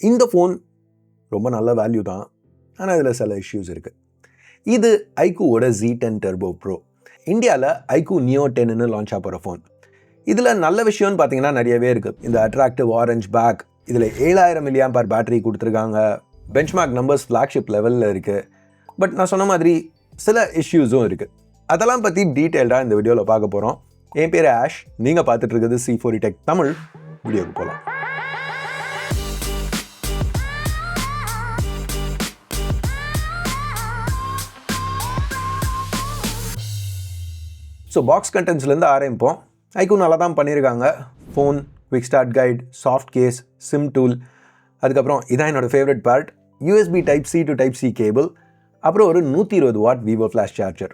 இந்த ஃபோன் ரொம்ப நல்ல வேல்யூ தான். ஆனால் இதில் சில இஷ்யூஸ் இருக்குது இது ஐக்கூவோட ஜி டென் டெர்போ ப்ரோ இந்தியாவில் ஐக்கூ நியோ டென்னு லான்ச் ஆக போகிற ஃபோன் இதில் நல்ல விஷயம்னு பார்த்தீங்கன்னா நிறையவே இருக்குது இந்த அட்ராக்டிவ் ஆரஞ்ச் பேக் இதில் ஏழாயிரம் மில்லியாம் பார் பேட்டரி கொடுத்துருக்காங்க பெஞ்ச்மார்க் நம்பர்ஸ் ஃப்ளாக்ஷிப் லெவலில் இருக்குது பட் நான் சொன்ன மாதிரி சில இஷ்யூஸும் இருக்குது அதெல்லாம் பற்றி டீட்டெயில்டாக இந்த வீடியோவில் பார்க்க போகிறோம் என் பேர் ஆஷ் நீங்கள் பார்த்துட்டு இருக்கிறது சி ஃபோரி டெக் தமிழ். வீடியோக்கு போகலாம் ஸோ பாக்ஸ் கண்டென்ட்ஸ்லேருந்து ஆரம்பிப்போம். ஐக்கூ நல்லா தான் பண்ணியிருக்காங்க. Phone quick start guide soft case SIM tool அதுக்கப்புறம் இதான் என்னோடய favourite part USB type C to type C cable அப்புறம் ஒரு நூற்றி இருபது வாட் விவோ ஃப்ளாஷ் சார்ஜர்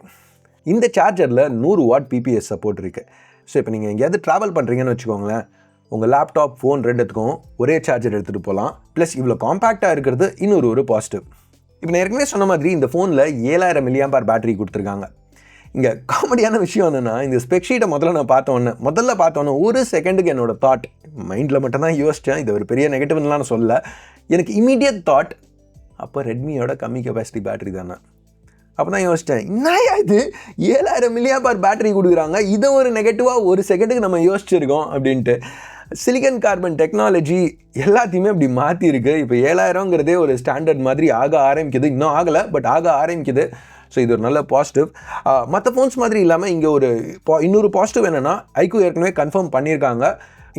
இந்த சார்ஜரில் நூறு வாட் பிபிஎஸ் சப்போர்ட் இருக்குது ஸோ இப்போ நீங்கள் எங்கேயாவது ட்ராவல் பண்ணுறீங்கன்னு வச்சுக்கோங்களேன். உங்கள் லேப்டாப் ஃபோன் ரெண்டுத்துக்கும் ஒரே சார்ஜர் எடுத்துகிட்டு போகலாம் ப்ளஸ் இவ்வளோ காம்பேக்டாக இருக்கிறது இன்னொரு ஒரு பாசிட்டிவ் இப்போ நான் ஏற்கனவே சொன்ன மாதிரி இந்த ஃபோனில் ஏழாயிரம் மில்லியம்பார் பேட்டரி கொடுத்துருக்காங்க. இங்கே காமெடியான விஷயம் என்னென்னா இந்த ஸ்பெக்ஷீட்டை முதல்ல நான் பார்த்தோன்னே முதல்ல பார்த்தோன்னே ஒரு செகண்டுக்கு என்னோடய தாட் மைண்டில் மட்டும்தான் யோசித்தேன் இது ஒரு பெரிய நெகட்டிவ்லாம் நான் சொல்ல எனக்கு இமீடியட் தாட் அப்போ ரெட்மியோட கம்மி கெப்பாசிட்டி பேட்டரி தானே. அப்போ தான் யோசித்தேன் என்னையா இது? ஏழாயிரம் மில்லியா பார் பேட்டரி கொடுக்குறாங்க. இதை ஒரு நெகட்டிவாக ஒரு செகண்டுக்கு நம்ம யோசிச்சிருக்கோம் அப்படின்ட்டு. சிலிக்கன் கார்பன் டெக்னாலஜி எல்லாத்தையுமே அப்படி மாற்றிருக்கு இப்போ ஏழாயிரங்கிறதே ஒரு ஸ்டாண்டர்ட் மாதிரி ஆக ஆரம்பிக்குது. இன்னும் ஆகலை பட் ஆக ஆரம்பிக்குது. ஸோ இது ஒரு நல்ல பாசிட்டிவ் மற்ற ஃபோன்ஸ் மாதிரி இல்லாமல் இங்கே ஒரு பா இன்னொரு பாசிட்டிவ் என்னென்னா ஐக்கு ஏற்கனவே கன்ஃபார்ம் பண்ணியிருக்காங்க.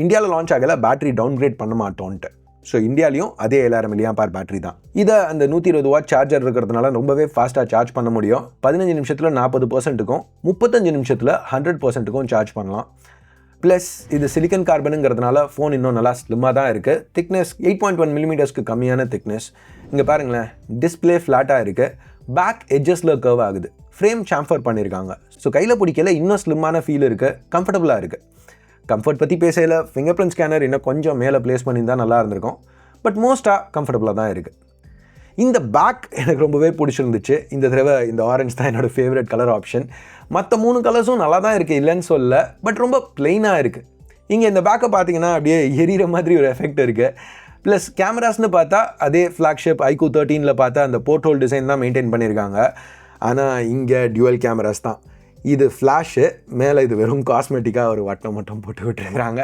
இந்தியாவில் லான்ச் ஆகலை பேட்டரி டவுன்கிரேட் பண்ண மாட்டோன்ட்டு. ஸோ இந்தியாலையும் அதே ஏழாயிரம் மில்லியாம் பார் பேட்டரி தான். இதை அந்த நூற்றி இருபது வாட் சார்ஜர் இருக்கிறதுனால ரொம்பவே ஃபாஸ்ட்டாக சார்ஜ் பண்ண முடியும். பதினஞ்சு நிமிஷத்தில் நாற்பது பர்சன்ட்டுக்கும் முப்பத்தஞ்சு நிமிஷத்தில் ஹண்ட்ரட் பர்சன்ட்டுக்கும் சார்ஜ் பண்ணலாம். ப்ளஸ் இது சிலிக்கன் கார்பனுங்கிறதுனால ஃபோன் இன்னும் நல்லா ஸ்லிம்மாக தான் இருக்குது திக்னஸ் எயிட் பாயிண்ட் ஒன் மில்லிமீட்டர்ஸ்க்கு கம்மியான திக்னஸ் இங்கே பாருங்களேன் டிஸ்பிளே ஃப்ளாட்டாக இருக்குது பேக் எட்ஜஸில் கர்வ் ஆகுது. ஃப்ரேம் சாம்ஃபர் பண்ணியிருக்காங்க ஸோ கையில் பிடிக்கல இன்னும் ஸ்லிம்மான ஃபீல் இருக்குது கம்ஃபர்டபுளாக இருக்குது கம்ஃபர்ட் பற்றி பேசையில் ஃபிங்கர் பிரிண்ட் ஸ்கேனர் இன்னும் கொஞ்சம் மேலே ப்ளேஸ் பண்ணியிருந்தால் நல்லா இருந்திருக்கும். பட் மோஸ்ட்டாக கம்ஃபர்டபுளாக தான் இருக்குது இந்த பேக் எனக்கு ரொம்பவே பிடிச்சிருந்துச்சு. இந்த தடவை இந்த ஆரஞ்ச் தான் என்னோடய ஃபேவரட் கலர் ஆப்ஷன் மற்ற மூணு கலர்ஸும் நல்லா தான் இருக்குது இல்லைன்னு சொல்ல பட் ரொம்ப ப்ளெயினாக இருக்குது இங்கே இந்த பேக்கை பார்த்தீங்கன்னா அப்படியே எரியிற மாதிரி ஒரு எஃபெக்ட் இருக்குது ப்ளஸ் கேமராஸ்னு பார்த்தா அதே ஃப்ளாக்ஷிப் ஐக்கூ தேர்ட்டீனில் பார்த்தா அந்த போர்ட்டோல் டிசைன் தான் மெயின்டைன் பண்ணியிருக்காங்க ஆனால் இங்கே டியூவல் கேமராஸ் தான். இது ஃப்ளாஷு மேலே இது வெறும் காஸ்மெட்டிக்காக ஒரு வட்டம் மட்டும் போட்டு விட்டுருக்குறாங்க.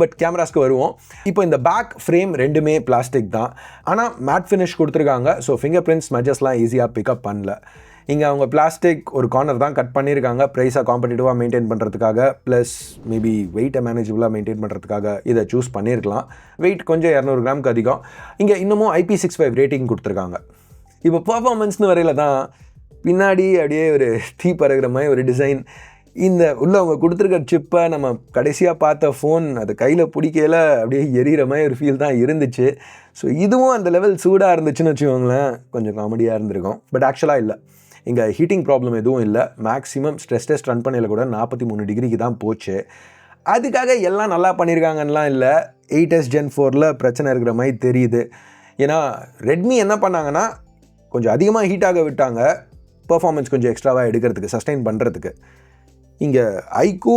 பட் கேமராஸ்க்கு வருவோம். இப்போ இந்த பேக் ஃப்ரேம் ரெண்டுமே பிளாஸ்டிக் தான். ஆனால் மேட் ஃபினிஷ் கொடுத்துருக்காங்க. ஸோ ஃபிங்கர் பிரிண்ட்ஸ் மெஜர்ஸ்லாம் ஈஸியாக பிக்கப் பண்ணல. இங்கே அவங்க பிளாஸ்டிக் ஒரு கார்னர் தான் கட் பண்ணியிருக்காங்க ப்ரைஸாக காம்படிட்டிவாக மெயின்டைன் பண்ணுறதுக்காக ப்ளஸ் மேபி வெயிட்டை மேனேஜபிளாக மெயின்டைன் பண்ணுறதுக்காக இதை சூஸ் பண்ணியிருக்கலாம் வெயிட் கொஞ்சம் இரநூறு கிராமுக்கு அதிகம். இங்கே இன்னமும் ஐபி சிக்ஸ் ஃபைவ் ரேட்டிங் கொடுத்துருக்காங்க. இப்போ பர்ஃபார்மன்ஸ்னு வரையில் தான் பின்னாடி அப்படியே ஒரு தீ பறகுற மாதிரி ஒரு டிசைன் இந்த உள்ள அவங்க கொடுத்துருக்க சிப்பை நம்ம கடைசியாக பார்த்த ஃபோன் அது கையில் பிடிக்கல அப்படியே எரியிற மாதிரி ஒரு ஃபீல் தான் இருந்துச்சு. ஸோ இதுவும் அந்த லெவல் சூடாக இருந்துச்சுன்னு வச்சுக்கோங்களேன் கொஞ்சம் காமெடியாக இருந்திருக்கும். பட் ஆக்சுவலாக இல்லை. இங்கே ஹீட்டிங் ப்ராப்ளம் எதுவும் இல்லை. மேக்ஸிமம் ஸ்ட்ரெஸ் டெஸ்ட் ரன் பண்ணையில் கூட நாற்பத்தி மூணு டிகிரிக்கு தான் போச்சு. அதுக்காக எல்லாம் நல்லா பண்ணியிருக்காங்கலாம் இல்லை. எயிட் எஸ் ஜென் ஃபோரில் பிரச்சனை இருக்கிற மாதிரி தெரியுது. ஏன்னா ரெட்மி என்ன பண்ணாங்கன்னா கொஞ்சம் அதிகமாக ஹீட்டாக விட்டாங்க. பர்ஃபார்மன்ஸ் கொஞ்சம் எக்ஸ்ட்ராவாக எடுக்கிறதுக்கு சஸ்டைன் பண்ணுறதுக்கு இங்கே ஐக்கூ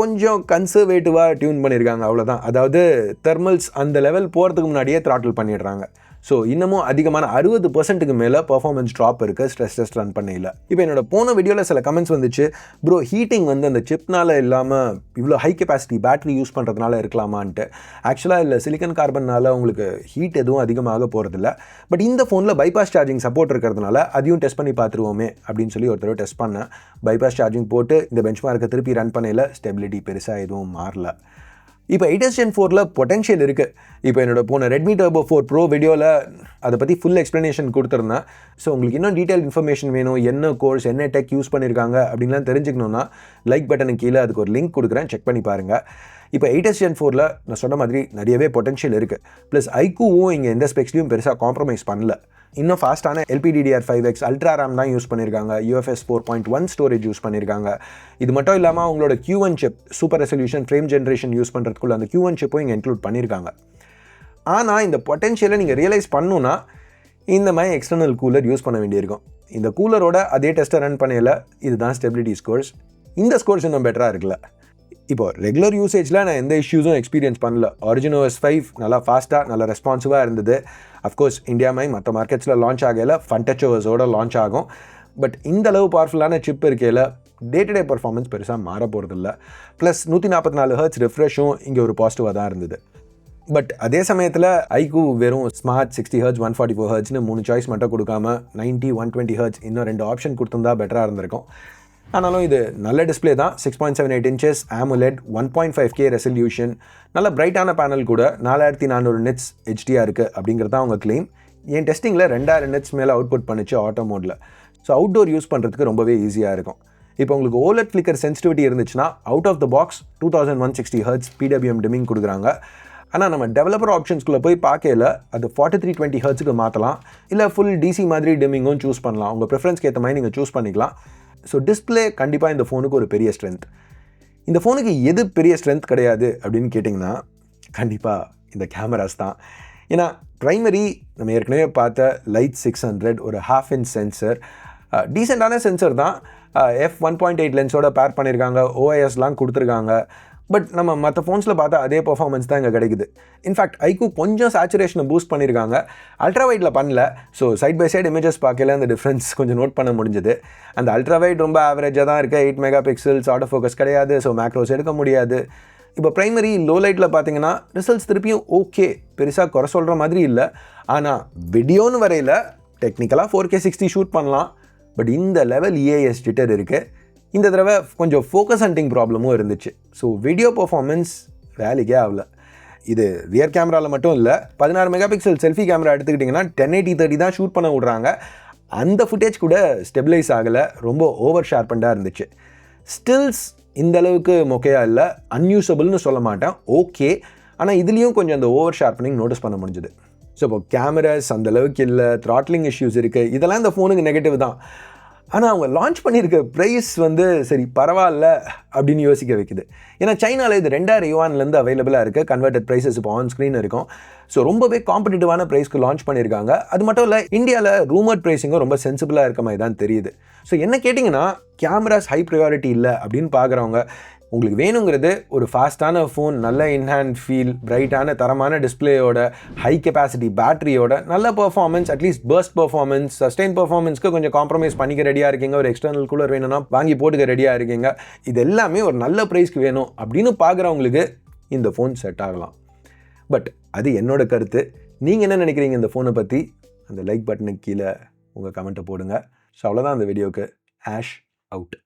கொஞ்சம் கன்சர்வேட்டிவாக டியூன் பண்ணியிருக்காங்க அவ்வளோதான் அதாவது தெர்மல்ஸ் அந்த லெவல் போகிறதுக்கு முன்னாடியே த்ராட்டில் பண்ணிடுறாங்க. ஸோ இன்னமும் அதிகமான அறுபது பர்சன்ட்டுக்கு மேலே பர்ஃபார்மன்ஸ் ட்ராப் இருக்குது ஸ்ட்ரெஸ் டெஸ்ட் ரன் பண்ணல இப்போ என்னோட போன வீடியோவில் சில கமெண்ட்ஸ் வந்துச்சு. ப்ரோ ஹீட்டிங் வந்து அந்த சிப்னால இல்லாமல் இவ்வளோ ஹை கெப்பாசிட்டி பேட்டரி யூஸ் பண்ணுறதுனால இருக்கலாமான்ட்டு. ஆக்சுவலாக இல்லை சிலிக்கன் கார்பனால் உங்களுக்கு ஹீட் எதுவும் அதிகமாக போகிறதில்ல பட் இந்த ஃபோனில் பைபாஸ் சார்ஜிங் சப்போர்ட் இருக்கிறதுனால அதையும் டெஸ்ட் பண்ணி பார்த்துருவோமே அப்படின்னு சொல்லி ஒரு தடவை டெஸ்ட் பண்ணேன். பைபாஸ் சார்ஜிங் போட்டு இந்த பெஞ்ச் மார்க்கை திருப்பி ரன் பண்ணையில் ஸ்டெபிலிட்டி பெருசாக எதுவும் மாறல. இப்போ எயிட்டஸ் ஜென் ஃபோரில் பொட்டென்ஷியல் இருக்குது இப்போ என்னோட போன ரெட்மி டர்போ ஃபோர் ப்ரோ வீடியோவில் அதை பற்றி ஃபுல் எக்ஸ்ப்ளனேஷன் கொடுத்துருந்தேன் ஸோ உங்களுக்கு இன்னும் டீட்டெயில் இன்ஃபர்மேஷன் வேணும். என்ன கோர்ஸ் என்ன டெக் யூஸ் பண்ணியிருக்காங்க அப்படின்லாம் தெரிஞ்சுக்கணுன்னா லைக் பட்டனுக்கு கீழே அதுக்கு ஒரு லிங்க் கொடுக்குறேன். செக் பண்ணி பாருங்கள் இப்போ எயிட்டஸ் ஜென் ஃபோரில் நான் சொன்ன மாதிரி நிறையவே பொட்டன்ஷியல் இருக்குது ப்ளஸ் ஐக்கூவும் இங்கே எந்த ஸ்பெக்ஸ்லையும் பெருசாக காம்ப்ரமைஸ் பண்ணல. இன்னும் ஃபாஸ்ட்டான LPDDR five X ultra RAM தான் யூஸ் பண்ணியிருக்காங்க UFS four point one storage use பண்ணியிருக்காங்க இது மட்டும் இல்லாமல் அவங்களோட Q one chip super resolution frame generation use பண்ணுறதுக்குள்ள அந்த கியூ ஒன் சிப்பும் இங்கே இன்க்ளூட் பண்ணியிருக்காங்க ஆனால் இந்த பொட்டென்ஷியலை நீங்கள் ரியலைஸ் பண்ணணுன்னா இந்த மாதிரி எக்ஸ்டர்னல் கூலர் யூஸ் பண்ண வேண்டியிருக்கும். இந்த கூலரோட அதே டெஸ்ட்டை ரன் பண்ணையில் இதுதான் ஸ்டெபிலிட்டி ஸ்கோர்ஸ் இந்த ஸ்கோர்ஸ் இன்னும் பெட்டராக இருக்குல்ல இப்போ ரெகுலர் யூசேஜில் நான் எந்த இஷ்யூஸும் எக்ஸ்பீரியன்ஸ் பண்ணல. ஒரிஜினோ எஸ் ஃபைவ் நல்லா ஃபாஸ்ட்டாக நல்லா ரெஸ்பான்சிவாக இருந்தது. அஃப்கோர்ஸ் இந்தியா மை மற்ற மார்க்கெட்ஸில் லான்ச் ஆகையில் ஃபன்டச்சோவர்ஸோட லான்ச் ஆகும். பட் இந்த அளவு பவர்ஃபுல்லான சிப் இருக்கையில் டே டு டே பர்ஃபார்மன்ஸ் பெருசாக மாற போகிறதில்ல ப்ளஸ் நூற்றி நாற்பத்தி நாலு ஹர்ட்ஸ் ரிஃப்ரெஷும் இங்கே ஒரு பாசிட்டிவாக தான் இருந்தது. பட் அதே சமயத்தில் ஐக்கு வெறும் smart sixty hertz one forty four ஹர்ட்ஸ்னு மூணு சாய்ஸ் மட்டும் கொடுக்காம நைன்ட்டி ஒன் டுவெண்ட்டி ஹர்ட்ஸ் இன்னும் ரெண்டு ஆப்ஷன் கொடுத்துருந்தா பெட்டராக இருந்திருக்கும். ஆனாலும் இது நல்ல டிஸ்பிளே தான். Six point seven eight inches AMOLED one point five K resolution நல்ல பிரைட்டான பேனல் கூட நாலாயிரத்தி நானூறு நெட்ஸ் ஹெச்டியாக இருக்குது அப்படிங்கிறது தான் அவங்க கிளைம் என் டெஸ்டிங்கில் ரெண்டாயிரம் நெட்ஸ் மேலே அவுட்புட் பண்ணிச்சு ஆட்டோ மோடில் ஸோ அவுட்டோர் யூஸ் பண்ணுறதுக்கு ரொம்பவே ஈஸியாக இருக்கும். இப்போ உங்களுக்கு ஓலட் ஃப்ளிக்கர் சென்சிட்டிவிட்டி இருந்துச்சுன்னா out of the box two thousand one sixty hertz PWM dimming கொடுக்குறாங்க. ஆனால் நம்ம டெவலப்பர் ஆப்ஷன்ஸ்குள்ளே போய் பார்க்கல அது ஃபார்ட்டி த்ரீ டுவெண்ட்டி ஹர்ட்ஸுக்கு மாற்றலாம் இல்லை ஃபுல் டிசி மாதிரி டிமிங்கும் சூஸ் பண்ணலாம். உங்கள் ப்ரிஃபரன்ஸ்க்கு ஏற்ற மாதிரி நீங்கள் சூஸ் பண்ணிக்கலாம். ஸோ டிஸ்பிளே கண்டிப்பாக இந்த ஃபோனுக்கு ஒரு பெரிய ஸ்ட்ரென்த் இந்த ஃபோனுக்கு எது பெரிய ஸ்ட்ரென்த் கிடையாது அப்படின்னு கேட்டிங்கன்னா கண்டிப்பாக இந்த கேமராஸ் தான். ஏன்னா ப்ரைமரி நம்ம ஏற்கனவே பார்த்த லைட் சிக்ஸ் ஹண்ட்ரட் ஒரு ஹாஃப் இன்ச் சென்சர் டீசெண்டான சென்சர் தான். எஃப் ஒன் பாயிண்ட் எயிட் லென்ஸோட பேர் பண்ணியிருக்காங்க ஓஐஎஸ்லாம் கொடுத்துருக்காங்க. பட் நம்ம மற்ற ஃபோன்ஸில் பார்த்தா அதே பர்ஃபார்மன்ஸ் தான் இங்கே கிடைக்குது. இன்ஃபேக்ட் ஐக்கு கொஞ்சம் சேச்சுரேஷனை பூஸ்ட் பண்ணியிருக்காங்க அல்ட்ரா வைட்டில் பண்ணல. So side by side images பார்க்கல அந்த டிஃப்ரென்ஸ் கொஞ்சம் நோட் பண்ண முடிஞ்சது. அந்த அல்ட்ரா வைட் ரொம்ப ஆவரேஜாக தான் இருக்குது eight mega pixels auto focus கிடையாது. ஸோ மேக்ரோஸ் எடுக்க முடியாது. இப்போ ப்ரைமரி லோ லைட்டில் பார்த்தீங்கன்னா ரிசல்ட்ஸ் திருப்பியும் ஓகே பெருசாக குறை சொல்கிற மாதிரி இல்லை. ஆனால் வீடியோன்னு வரையில் டெக்னிக்கலாக ஃபோர் கே சிக்ஸ்டி ஷூட் பண்ணலாம். பட் இந்த லெவல் இஏஎஸ் ட்விட்டர் இருக்குது இந்த தடவை கொஞ்சம் ஃபோக்கஸ் ஹண்டிங் ப்ராப்ளமும் இருந்துச்சு. ஸோ வீடியோ பர்ஃபார்மன்ஸ் வேலைக்கே ஆகல. இது ரியர் கேமராவில் மட்டும் இல்லை பதினாறு மெகா பிக்சல் செல்ஃபி கேமரா எடுத்துக்கிட்டிங்கன்னா டென் எயிட்டி தேர்ட்டி தான் ஷூட் பண்ண விட்றாங்க. அந்த ஃபுட்டேஜ் கூட ஸ்டெபிலைஸ் ஆகலை ரொம்ப ஓவர் ஷார்பண்டாக இருந்துச்சு. ஸ்டில்ஸ் இந்த அளவுக்கு மொக்கையாக இல்லை அன்யூசபிள்னு சொல்ல மாட்டேன் ஓகே ஆனால் இதுலேயும் கொஞ்சம் அந்த ஓவர் ஷார்ப்பனிங் நோட்டீஸ் பண்ண முடிஞ்சுது. ஸோ இப்போ கேமராஸ் அந்த அளவுக்கு இல்லை த்ராட்லிங் இஷ்யூஸ் இருக்குது இதெல்லாம் இந்த ஃபோனுக்கு நெகட்டிவ் தான். ஆனால் அவங்க லான்ச் பண்ணியிருக்க ப்ரைஸ் வந்து சரி பரவாயில்ல அப்படின்னு யோசிக்க வைக்குது. ஏன்னா சைனாவில் இது ரெண்டாயிரம் யுவான்லேருந்து அவைலபிளாக இருக்குது கன்வெர்டட் ப்ரைஸஸ் இப்போ ஆன் ஸ்க்ரீன் இருக்கும். ஸோ ரொம்பவே காம்படிட்டிவான ப்ரைஸ்க்கு லான்ச் பண்ணியிருக்காங்க அது மட்டும் இல்லை இந்தியாவில் ரூமர்ட் ப்ரைஸிங்கும் ரொம்ப சென்சிபிளாக இருக்க மாதிரி தான் தெரியுது. ஸோ என்ன கேட்டிங்கன்னா கேமராஸ் ஹை ப்ரையாரிட்டி இல்லை அப்படின்னு பார்க்குறவங்க உங்களுக்கு வேணுங்கிறது ஒரு ஃபாஸ்ட்டான ஃபோன் நல்ல இன்ஹேண்ட் ஃபீல் பிரைட்டான தரமான டிஸ்பிளேயோட ஹை கெப்பாசிட்டி பேட்டரியோட நல்ல performance at least burst performance sustain பர்ஃபார்மன்ஸ்க்கு கொஞ்சம் காம்ப்ரமைஸ் பண்ணிக்க ரெடியாக இருக்கீங்க. ஒரு எக்ஸ்டர்னல் கூலர் வேணும்னா வாங்கி போட்டுக்க ரெடியாக இருக்கீங்க. இது எல்லாமே ஒரு நல்ல ப்ரைஸ்க்கு வேணும் அப்படின்னு பார்க்குறவங்களுக்கு இந்த ஃபோன் செட் ஆகலாம். பட் அது என்னோட கருத்து. நீங்கள் என்ன நினைக்கிறீங்க இந்த ஃபோனை பற்றி அந்த லைக் பட்டனுக்கு கீழே உங்கள் கமெண்ட்டை போடுங்க. ஸோ அவ்வளோதான் அந்த வீடியோக்கு ஆஷ் அவுட்